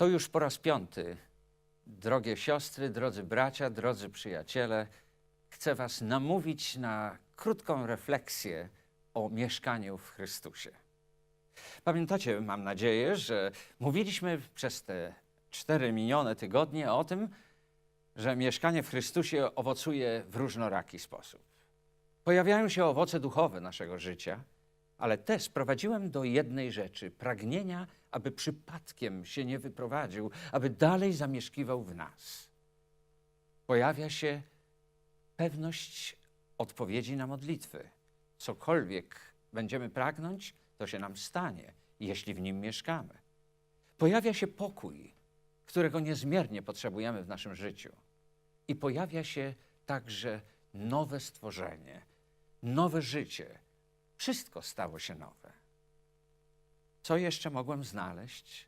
To już po raz piąty, drogie siostry, drodzy bracia, drodzy przyjaciele, chcę Was namówić na krótką refleksję o mieszkaniu w Chrystusie. Pamiętacie, mam nadzieję, że mówiliśmy przez te cztery minione tygodnie o tym, że mieszkanie w Chrystusie owocuje w różnoraki sposób. Pojawiają się owoce duchowe naszego życia, ale te sprowadziłem do jednej rzeczy pragnienia, aby przypadkiem się nie wyprowadził, aby dalej zamieszkiwał w nas. Pojawia się pewność odpowiedzi na modlitwy. Cokolwiek będziemy pragnąć, to się nam stanie, jeśli w nim mieszkamy. Pojawia się pokój, którego niezmiernie potrzebujemy w naszym życiu. I pojawia się także nowe stworzenie, nowe życie. Wszystko stało się nowe. Co jeszcze mogłem znaleźć?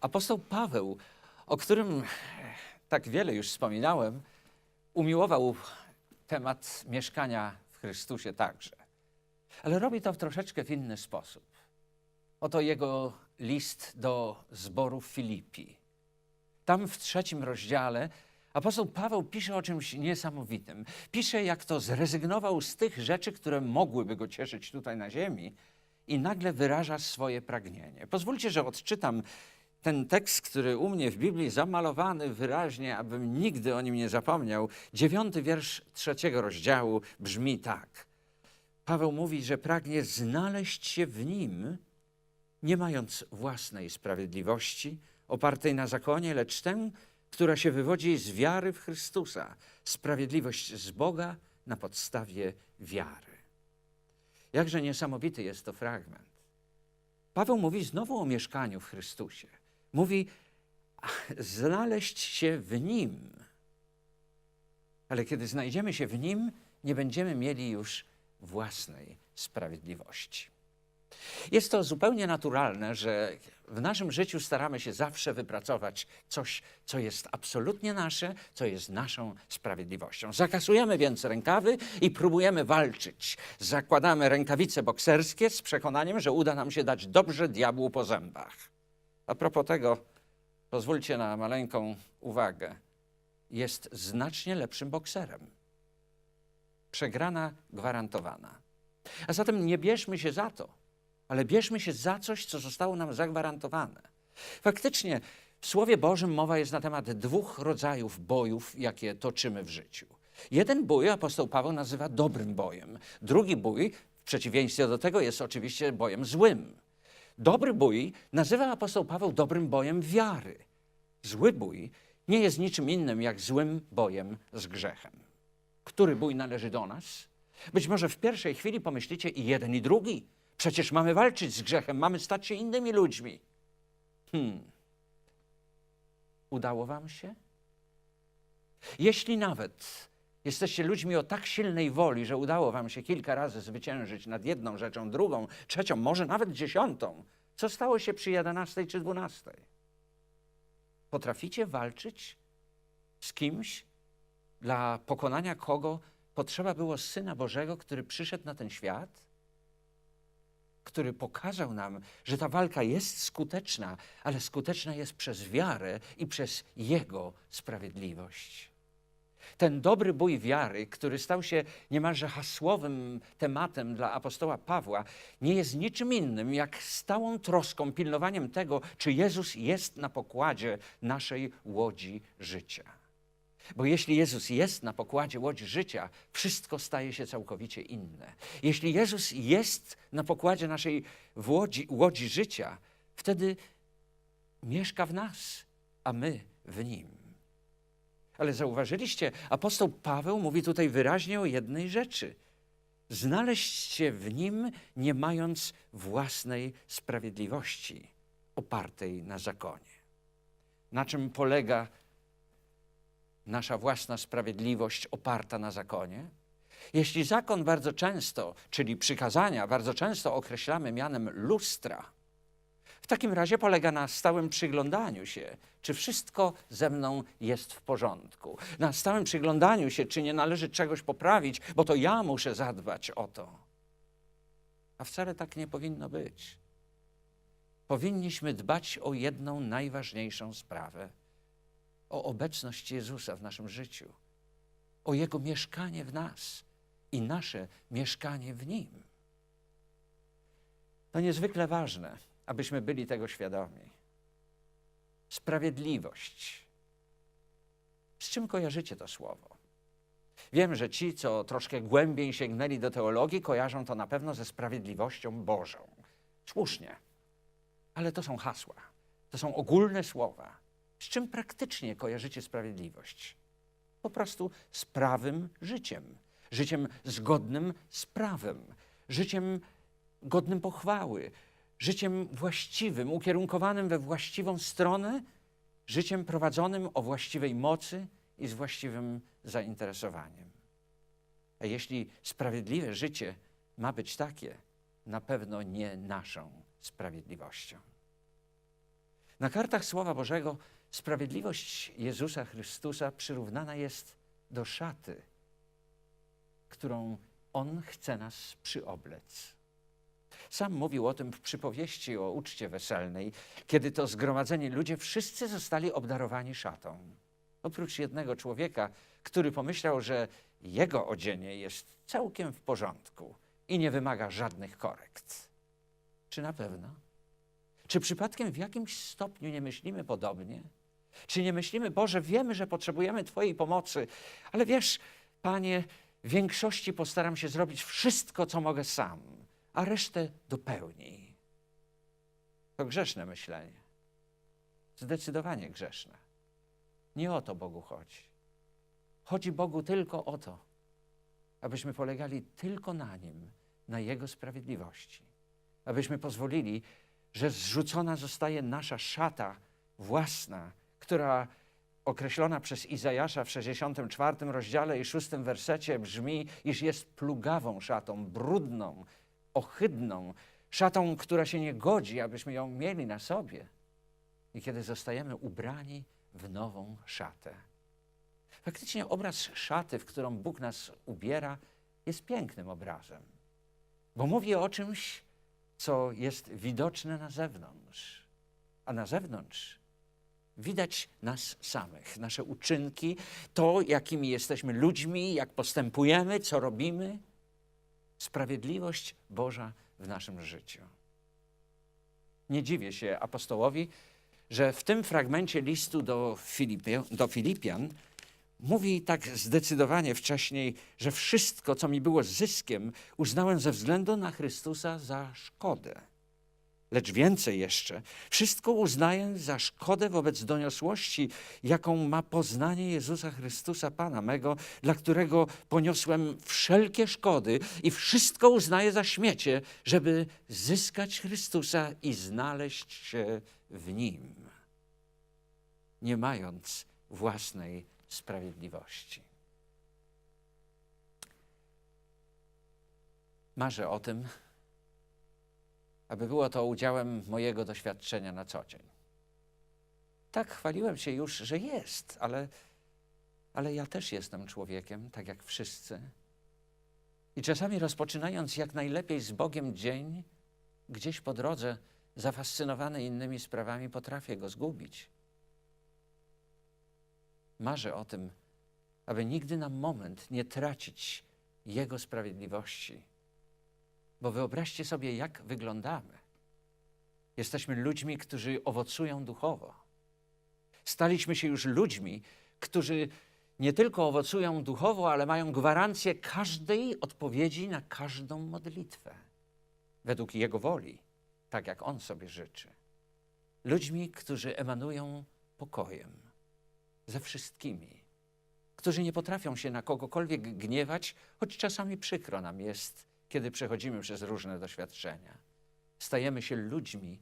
Apostoł Paweł, o którym tak wiele już wspominałem, umiłował temat mieszkania w Chrystusie także. Ale robi to w troszeczkę w inny sposób. Oto jego list do zboru Filipi. Tam w trzecim rozdziale apostoł Paweł pisze o czymś niesamowitym. Pisze, jak to zrezygnował z tych rzeczy, które mogłyby go cieszyć tutaj na ziemi i nagle wyraża swoje pragnienie. Pozwólcie, że odczytam ten tekst, który u mnie w Biblii zamalowany wyraźnie, abym nigdy o nim nie zapomniał. Dziewiąty wiersz trzeciego rozdziału brzmi tak. Paweł mówi, że pragnie znaleźć się w nim, nie mając własnej sprawiedliwości, opartej na zakonie, lecz tę, która się wywodzi z wiary w Chrystusa, sprawiedliwość z Boga na podstawie wiary. Jakże niesamowity jest to fragment. Paweł mówi znowu o mieszkaniu w Chrystusie. Mówi znaleźć się w Nim. Ale kiedy znajdziemy się w Nim, nie będziemy mieli już własnej sprawiedliwości. Jest to zupełnie naturalne, że w naszym życiu staramy się zawsze wypracować coś, co jest absolutnie nasze, co jest naszą sprawiedliwością. Zakasujemy więc rękawy i próbujemy walczyć. Zakładamy rękawice bokserskie z przekonaniem, że uda nam się dać dobrze diabłu po zębach. A propos tego, pozwólcie na maleńką uwagę. Jest znacznie lepszym bokserem. Przegrana gwarantowana. A zatem nie bierzmy się za to, ale bierzmy się za coś, co zostało nam zagwarantowane. Faktycznie w Słowie Bożym mowa jest na temat dwóch rodzajów bojów, jakie toczymy w życiu. Jeden bój apostoł Paweł nazywa dobrym bojem. Drugi bój, w przeciwieństwie do tego, jest oczywiście bojem złym. Dobry bój nazywa apostoł Paweł dobrym bojem wiary. Zły bój nie jest niczym innym jak złym bojem z grzechem. Który bój należy do nas? Być może w pierwszej chwili pomyślicie i jeden, i drugi. Przecież mamy walczyć z grzechem, mamy stać się innymi ludźmi. Hmm. Udało Wam się? Jeśli nawet jesteście ludźmi o tak silnej woli, że udało Wam się kilka razy zwyciężyć nad jedną rzeczą, drugą, trzecią, może nawet dziesiątą, co stało się przy jedenastej czy dwunastej? Potraficie walczyć z kimś, dla pokonania kogo potrzeba było Syna Bożego, który przyszedł na ten świat? Który pokazał nam, że ta walka jest skuteczna, ale skuteczna jest przez wiarę i przez Jego sprawiedliwość. Ten dobry bój wiary, który stał się niemalże hasłowym tematem dla apostoła Pawła, nie jest niczym innym jak stałą troską, pilnowaniem tego, czy Jezus jest na pokładzie naszej łodzi życia. Bo jeśli Jezus jest na pokładzie łodzi życia, wszystko staje się całkowicie inne. Jeśli Jezus jest na pokładzie naszej łodzi, łodzi życia, wtedy mieszka w nas, a my w nim. Ale zauważyliście, apostoł Paweł mówi tutaj wyraźnie o jednej rzeczy. Znaleźć się w nim, nie mając własnej sprawiedliwości opartej na zakonie. Na czym polega nasza własna sprawiedliwość oparta na zakonie? Jeśli zakon bardzo często, czyli przykazania, bardzo często określamy mianem lustra, w takim razie polega na stałym przyglądaniu się, czy wszystko ze mną jest w porządku. Na stałym przyglądaniu się, czy nie należy czegoś poprawić, bo to ja muszę zadbać o to. A wcale tak nie powinno być. powinniśmy dbać o jedną najważniejszą sprawę o obecność Jezusa w naszym życiu, o Jego mieszkanie w nas i nasze mieszkanie w Nim. To niezwykle ważne, abyśmy byli tego świadomi. Sprawiedliwość. Z czym kojarzycie to słowo? Wiem, że ci, co troszkę głębiej sięgnęli do teologii, kojarzą to na pewno ze sprawiedliwością Bożą. Słusznie, ale to są hasła, to są ogólne słowa. Z czym praktycznie kojarzycie sprawiedliwość? Po prostu z prawym życiem, życiem zgodnym z prawem, życiem godnym pochwały, życiem właściwym, ukierunkowanym we właściwą stronę, życiem prowadzonym o właściwej mocy i z właściwym zainteresowaniem. A jeśli sprawiedliwe życie ma być takie, na pewno nie naszą sprawiedliwością. Na kartach Słowa Bożego sprawiedliwość Jezusa Chrystusa przyrównana jest do szaty, którą On chce nas przyoblec. Sam mówił o tym w przypowieści o uczcie weselnej, kiedy to zgromadzeni ludzie wszyscy zostali obdarowani szatą. Oprócz jednego człowieka, który pomyślał, że jego odzienie jest całkiem w porządku i nie wymaga żadnych korekt. Czy na pewno? Czy przypadkiem w jakimś stopniu nie myślimy podobnie? Czy nie myślimy, Boże, wiemy, że potrzebujemy Twojej pomocy, ale wiesz, Panie, w większości postaram się zrobić wszystko, co mogę sam, a resztę dopełnij. To grzeszne myślenie. Zdecydowanie grzeszne. Nie o to Bogu chodzi. Chodzi Bogu tylko o to, abyśmy polegali tylko na Nim, na Jego sprawiedliwości. Abyśmy pozwolili, że zrzucona zostaje nasza szata własna, która określona przez Izajasza w 64 rozdziale i 6 wersecie brzmi, iż jest plugawą szatą, brudną, ohydną, szatą, która się nie godzi, abyśmy ją mieli na sobie. I kiedy zostajemy ubrani w nową szatę. Faktycznie obraz szaty, w którą Bóg nas ubiera, jest pięknym obrazem, bo mówi o czymś, co jest widoczne na zewnątrz, a na zewnątrz widać nas samych, nasze uczynki, to, jakimi jesteśmy ludźmi, jak postępujemy, co robimy. Sprawiedliwość Boża w naszym życiu. Nie dziwię się apostołowi, że w tym fragmencie listu do, Filipie, do Filipian mówi tak zdecydowanie wcześniej, że wszystko, co mi było zyskiem, uznałem ze względu na Chrystusa za szkodę. Lecz więcej jeszcze, wszystko uznaję za szkodę wobec doniosłości, jaką ma poznanie Jezusa Chrystusa, Pana mego, dla którego poniosłem wszelkie szkody i wszystko uznaję za śmiecie, żeby zyskać Chrystusa i znaleźć się w Nim, nie mając własnej sprawiedliwości. Marzę o tym, aby było to udziałem mojego doświadczenia na co dzień. Tak chwaliłem się już, że jest, ale, ale ja też jestem człowiekiem, tak jak wszyscy. I czasami rozpoczynając jak najlepiej z Bogiem dzień, gdzieś po drodze, zafascynowany innymi sprawami, potrafię go zgubić. Marzę o tym, aby nigdy na moment nie tracić Jego sprawiedliwości. Bo wyobraźcie sobie, jak wyglądamy. Jesteśmy ludźmi, którzy owocują duchowo. Staliśmy się już ludźmi, którzy nie tylko owocują duchowo, ale mają gwarancję każdej odpowiedzi na każdą modlitwę, według Jego woli, tak jak On sobie życzy. Ludźmi, którzy emanują pokojem ze wszystkimi, którzy nie potrafią się na kogokolwiek gniewać, choć czasami przykro nam jest, kiedy przechodzimy przez różne doświadczenia. Stajemy się ludźmi,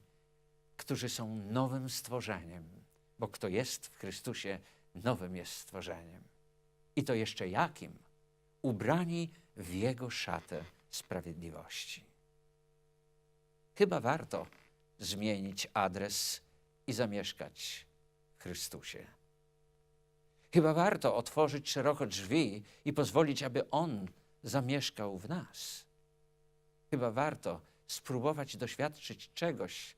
którzy są nowym stworzeniem, bo kto jest w Chrystusie, nowym jest stworzeniem. I to jeszcze jakim? Ubrani w Jego szatę sprawiedliwości. Chyba warto zmienić adres i zamieszkać w Chrystusie. Chyba warto otworzyć szeroko drzwi i pozwolić, aby On zamieszkał w nas. Chyba warto spróbować doświadczyć czegoś,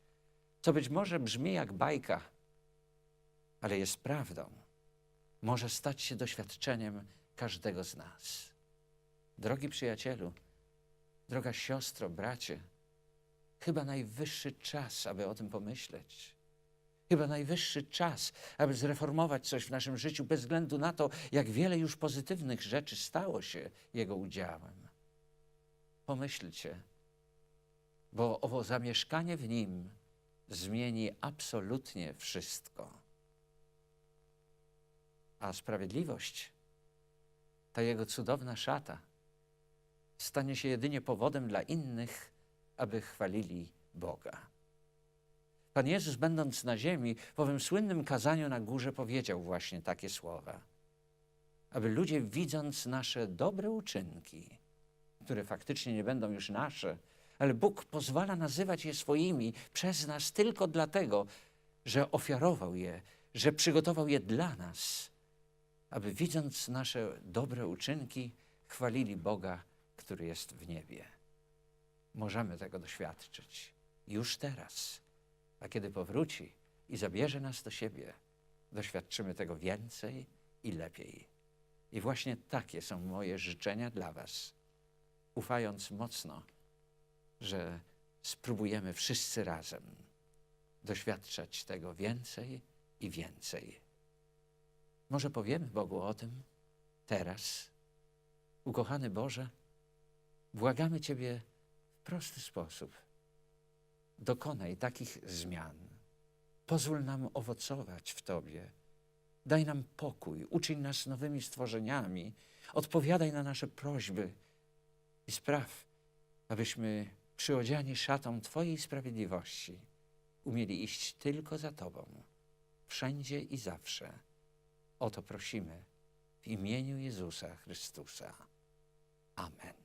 co być może brzmi jak bajka, ale jest prawdą, może stać się doświadczeniem każdego z nas. Drogi przyjacielu, droga siostro, bracie, chyba najwyższy czas, aby o tym pomyśleć. Chyba najwyższy czas, aby zreformować coś w naszym życiu, bez względu na to, jak wiele już pozytywnych rzeczy stało się Jego udziałem. Pomyślcie, bo owo zamieszkanie w Nim zmieni absolutnie wszystko. A sprawiedliwość, ta Jego cudowna szata, stanie się jedynie powodem dla innych, aby chwalili Boga. Pan Jezus, będąc na ziemi, w owym słynnym kazaniu na górze powiedział właśnie takie słowa. Aby ludzie, widząc nasze dobre uczynki, które faktycznie nie będą już nasze, ale Bóg pozwala nazywać je swoimi przez nas tylko dlatego, że ofiarował je, że przygotował je dla nas, aby widząc nasze dobre uczynki, chwalili Boga, który jest w niebie. Możemy tego doświadczyć już teraz. A kiedy powróci i zabierze nas do siebie, doświadczymy tego więcej i lepiej. I właśnie takie są moje życzenia dla Was, ufając mocno, że spróbujemy wszyscy razem doświadczać tego więcej i więcej. Może powiemy Bogu o tym teraz. Ukochany Boże, błagamy Ciebie w prosty sposób dokonaj takich zmian. Pozwól nam owocować w Tobie. Daj nam pokój, uczyń nas nowymi stworzeniami, odpowiadaj na nasze prośby i spraw, abyśmy przyodziani szatą Twojej sprawiedliwości umieli iść tylko za Tobą, wszędzie i zawsze. O to prosimy w imieniu Jezusa Chrystusa. Amen.